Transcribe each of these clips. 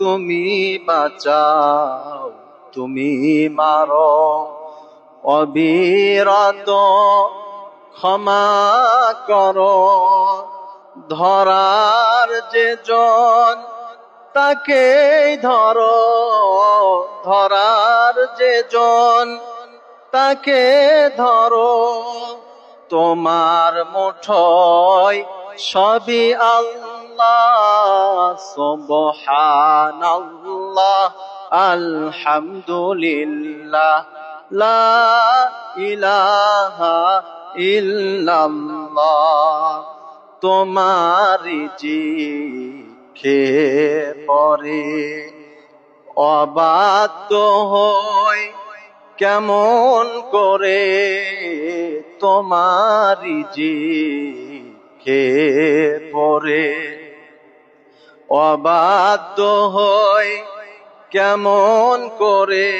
তুমি বাঁচাও, তুমি মারো। অবিরত ক্ষমা কর। ধরার যে জন তাকে ধরো। ধরার যে জন, তাকে ধরো। তোমার মুঠোয় সবই আল্লাহ। আলহামদুলিল্লাহ, লা ইলাহা তোমারি জি খে পরে অবাধ্য হই কেমন করে তোমারি জি খে পরে অবাধ্য হয় কেমন করে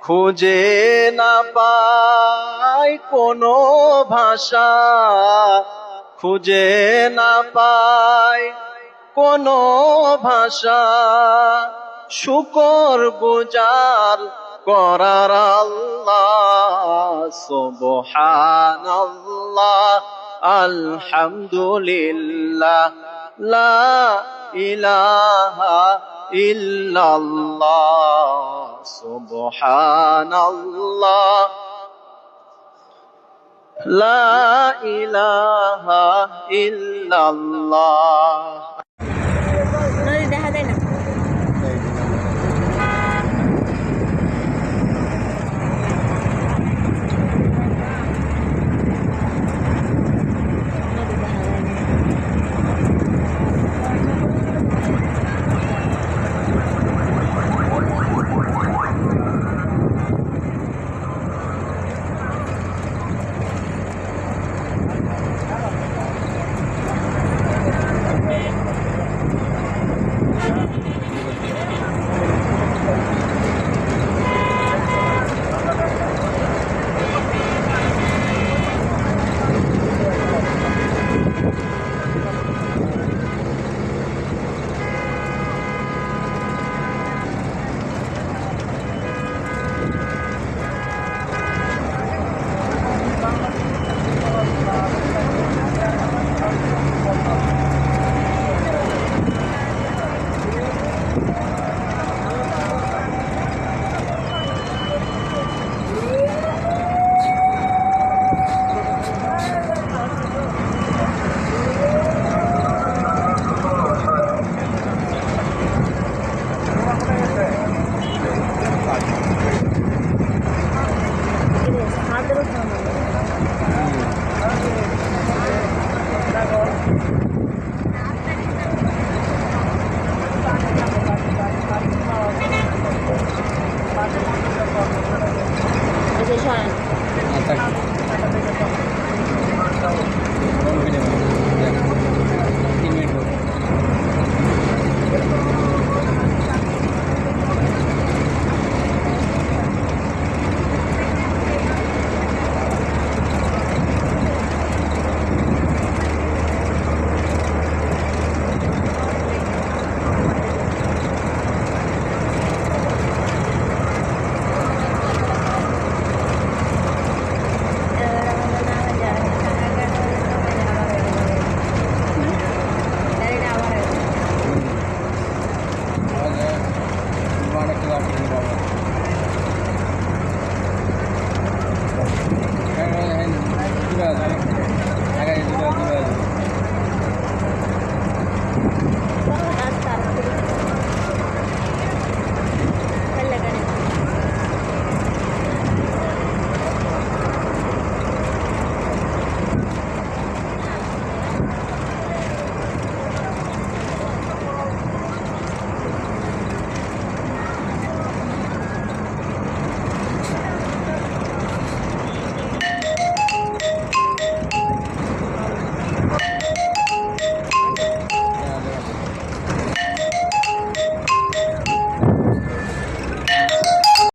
খুঁজে না পাই কোনো ভাষা। খুঁজে না পাই কোনো ভাষা। শুকর গুজার করার আল্লাহ আলহামদুলিল্লাহ। লা ইলাহা ইল্লাল্লাহ সুবহানাল্লাহ লা ইলাহা ইল্লাল্লাহ নদী 我先算了。